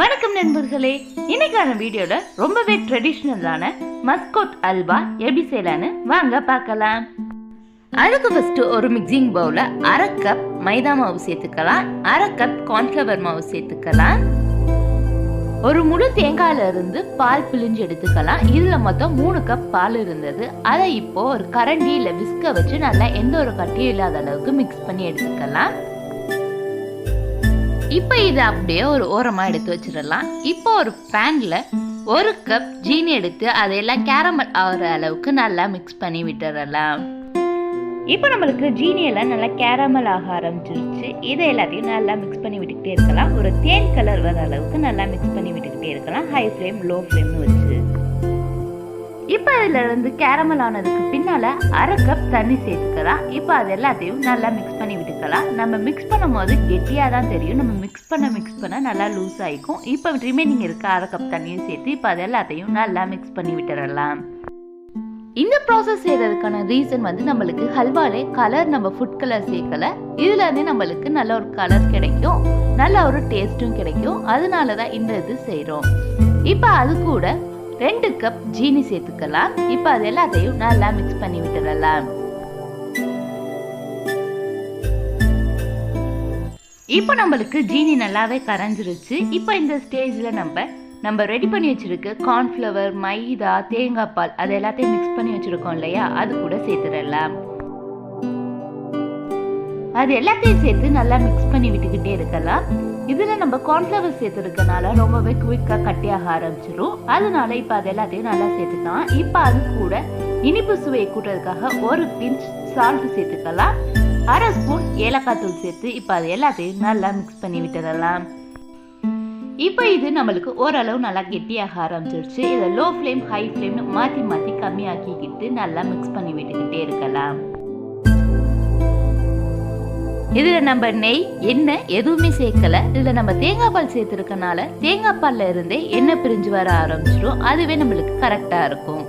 வணக்கம் நண்பர்களே. இன்னைக்கான வீடியோல ரொம்பவே ட்ரெடிஷ்னலான மஸ்கோட் அல்வா எப்படி செய்யலான்னு வாங்க பார்க்கலாம். அதுக்கு ஃபர்ஸ்ட் ஒரு மிக்சிங் பவுல அரை கப் மைதா மாவு சேர்த்துக்கலாம். அரை கப் கார்ன்ஃப்ளவர் மாவு சேர்த்துக்கலாம். ஒரு முழு தேங்காயில இருந்து பால் பிழிஞ்சு எடுத்துக்கலாம். இதுல மொத்தம் மூணு கப் பால் இருந்தது. அதை இப்போ ஒரு கரண்டி இல்ல விஸ்க வச்சு நல்லா எந்த ஒரு கட்டியும் இல்லாத அளவுக்கு மிக்ஸ் பண்ணி எடுத்துக்கலாம். இப்போ இதை அப்படியே ஒரு ஓரமாக எடுத்து வச்சிடலாம். இப்போ ஒரு பேனில் ஒரு கப் ஜீனி எடுத்து அதையெல்லாம் கேரமல் ஆகிற அளவுக்கு நல்லா மிக்ஸ் பண்ணி விட்டுறலாம் இப்போ நம்மளுக்கு ஜீனியெல்லாம் நல்லா கேரமல் ஆக ஆரம்பிச்சிருச்சு. இதை எல்லாத்தையும் நல்லா மிக்ஸ் பண்ணி விட்டுக்கிட்டே இருக்கலாம். ஒரு தேன் கலர் வர அளவுக்கு நல்லா மிக்ஸ் பண்ணி விட்டுக்கிட்டே இருக்கலாம். ஹை ஃப்ளேம் லோ ஃப்ளேம்னு வச்சு. இப்போ அதில் இருந்து கேரமல் ஆனதுக்கு பின்னால் அரை கப் தண்ணி சேர்த்துக்கலாம். இப்போ அது எல்லாத்தையும் நல்லா மிக்ஸ் பண்ணி விட்டுக்கலாம். நம்ம மிக்ஸ் பண்ணும் போது கெட்டியாக தான் தெரியும். நம்ம மிக்ஸ் பண்ண மிக்ஸ் பண்ண நல்லா லூஸ் ஆகிக்கும் இப்போ ரிமைனிங் இருக்க அரை கப் தண்ணியும் சேர்த்து இப்போ அது எல்லாத்தையும் நல்லா மிக்ஸ் பண்ணி விட்டுறலாம். இந்த ப்ராசஸ் செய்யறதுக்கான ரீசன் வந்து நம்மளுக்கு ஹல்வாலே கலர் நம்ம ஃபுட் கலர் சேர்க்கல. இதுல இருந்து நம்மளுக்கு நல்ல ஒரு கலர் கிடைக்கும். நல்ல ஒரு டேஸ்ட்டும் கிடைக்கும். அதனால தான் இந்த இது செய்கிறோம் இப்போ அது கூட ரெண்டு கப் ஜீனி சேர்த்துக்கலாம். இப்போ அது எல்லாத்தையும் நல்லா மிக்ஸ் பண்ணி விட்டுடலாம். இப்போ நம்மளுக்கு ஜீனி நல்லாவே கரைஞ்சிருச்சு. இப்போ இந்த ஸ்டேஜ்ல நம்ம நம்ம ரெடி பண்ணி வச்சிருக்க கார்ன்ஃப்ளவர் மைதா தேங்காய் பால் அது எல்லாத்தையும் மிக்ஸ் பண்ணி வச்சிருக்கோம் இல்லையா? அது கூட சேர்த்துடலாம். அது எல்லாத்தையும் சேர்த்து நல்லா மிக்ஸ் பண்ணி விட்டுக்கிட்டே இருக்கலாம். இதில் நம்ம கார்ன்ஃப்ளவர் சேர்த்துருக்கனால ரொம்பவே குயிக்காக கட்டியாக ஆரம்பிச்சிடும் அதனால இப்போ அது எல்லாத்தையும் நல்லா சேர்த்துக்கலாம். இப்போ அது கூட இனிப்பு சுவையை கூட்டுறதுக்காக ஒரு பிஞ்ச் சால்ட் சேர்த்துக்கலாம். அரை ஸ்பூன் ஏலக்காய் தூள் சேர்த்து இப்போ அது எல்லாத்தையும் நல்லா மிக்ஸ் பண்ணி விட்டுறலாம். இப்போ இது நம்மளுக்கு ஓரளவு நல்லா கெட்டியாக ஆரம்பிச்சிருச்சு. இதை லோ ஃப்ளேம் ஹை ஃப்ளேம்னு மாற்றி மாற்றி கம்மியாக்கிக்கிட்டு நல்லா மிக்ஸ் பண்ணி விட்டுக்கிட்டே இருக்கலாம். இதில் நம்ம நெய் எண்ணெய் எதுவுமே சேர்க்கல. இதில் நம்ம தேங்காய் பால் சேர்த்துருக்கனால தேங்காய் பாலில் இருந்தே எண்ணெய் பிரிஞ்சு வர ஆரம்பிச்சிடும் அதுவே நம்மளுக்கு கரெக்டாக இருக்கும்.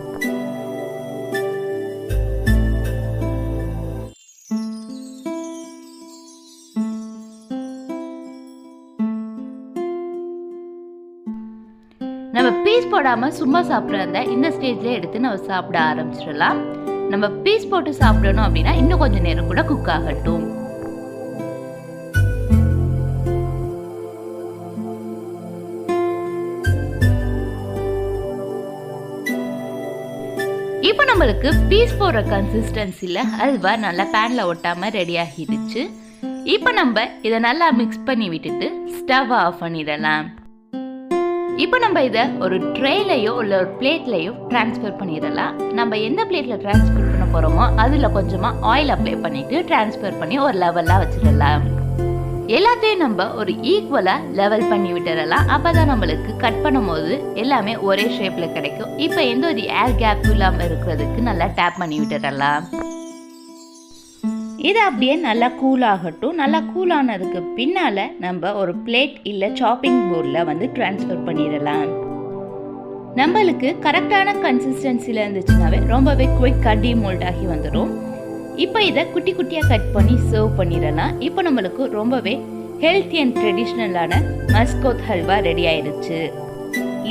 நம்ம பீஸ் போடாம சும்மா சாப்பிட்றத இந்த ஸ்டேஜ்ல எடுத்து நம்ம சாப்பிட ஆரம்பிச்சிடலாம். நம்ம பீஸ் போட்டு சாப்பிடணும் அப்படின்னா இன்னும் கொஞ்சம் நேரம் கூட குக் ஆகட்டும். இப்போ நம்மளுக்கு பீஸ் போடுற கன்சிஸ்டன்சியில் அல்வா நல்லா பேனில் ஒட்டாமல் ரெடி ஆகிடுச்சு. இப்போ நம்ம இதை நல்லா மிக்ஸ் பண்ணி விட்டுட்டு ஸ்டவ் ஆஃப் பண்ணிடலாம். இப்போ நம்ம இதை ஒரு ட்ரேலையோ இல்லை ஒரு பிளேட்லையோ ட்ரான்ஸ்ஃபர் பண்ணிடலாம். நம்ம எந்த பிளேட்டில் ட்ரான்ஸ்ஃபர் பண்ண போகிறோமோ அதில் கொஞ்சமாக ஆயில் அப்ளை பண்ணிவிட்டு ட்ரான்ஸ்ஃபர் பண்ணி ஒரு லெவலாக வச்சிடலாம். எல்லாத்தையும் நம்ம ஒரு ஈக்குவலாக லெவல் பண்ணி விட்டுறலாம். அப்போ தான் நம்மளுக்கு கட் பண்ணும்போது எல்லாமே ஒரே ஷேப்பில் கிடைக்கும். இப்போ எந்த ஒரு ஏர் கேப் இல்லாமல் இருக்கிறதுக்கு நல்லா டேப் பண்ணி விட்டுறலாம். இது அப்படியே நல்லா கூல் ஆகட்டும். நல்லா கூல் ஆனதுக்கு பின்னால் நம்ம ஒரு பிளேட் இல்லை சாப்பிங் போர்டில் வந்து டிரான்ஸ்ஃபர் பண்ணிடலாம். நம்மளுக்கு கரெக்டான கன்சிஸ்டன்சியில் இருந்துச்சுனாவே ரொம்பவே குயிக்காக டிமோல்ட் ஆகி வந்துடும் இப்போ இதை குட்டி குட்டியாக கட் பண்ணி சர்வ் பண்ணிடலாம் இப்போ நம்மளுக்கு ரொம்பவே ஹெல்த்தி அண்ட் ட்ரெடிஷ்னலான மஸ்கோத் ஹல்வா ரெடி ஆயிடுச்சு.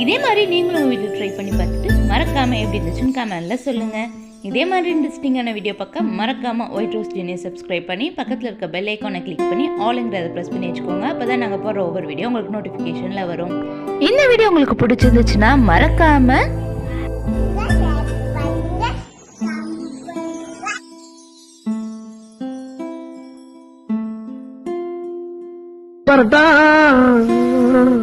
இதே மாதிரி நீங்களும் வீட்டில் ட்ரை பண்ணி பார்த்துட்டு மறக்காமல் எப்படி இருந்துச்சுன்னு கமெண்ட்ல சொல்லுங்கள் இதே மாதிரி இன்ட்ரெஸ்டிங்கான வீடியோ பார்க்க மறக்காமல் ஒயிட் ரோஸ் ஜீனியை சப்ஸ்கிரைப் பண்ணி பக்கத்தில் இருக்க பெல் ஐக்கானை கிளிக் பண்ணி ஆல்ங்கிறத ப்ரெஸ் பண்ணி வச்சுக்கோங்க. அப்போ தான் நாங்கள் போகிற ஒவ்வொரு வீடியோ உங்களுக்கு நோட்டிஃபிகேஷனில் வரும். இந்த வீடியோ உங்களுக்கு பிடிச்சிருந்துச்சுன்னா மறக்காமல் Sardar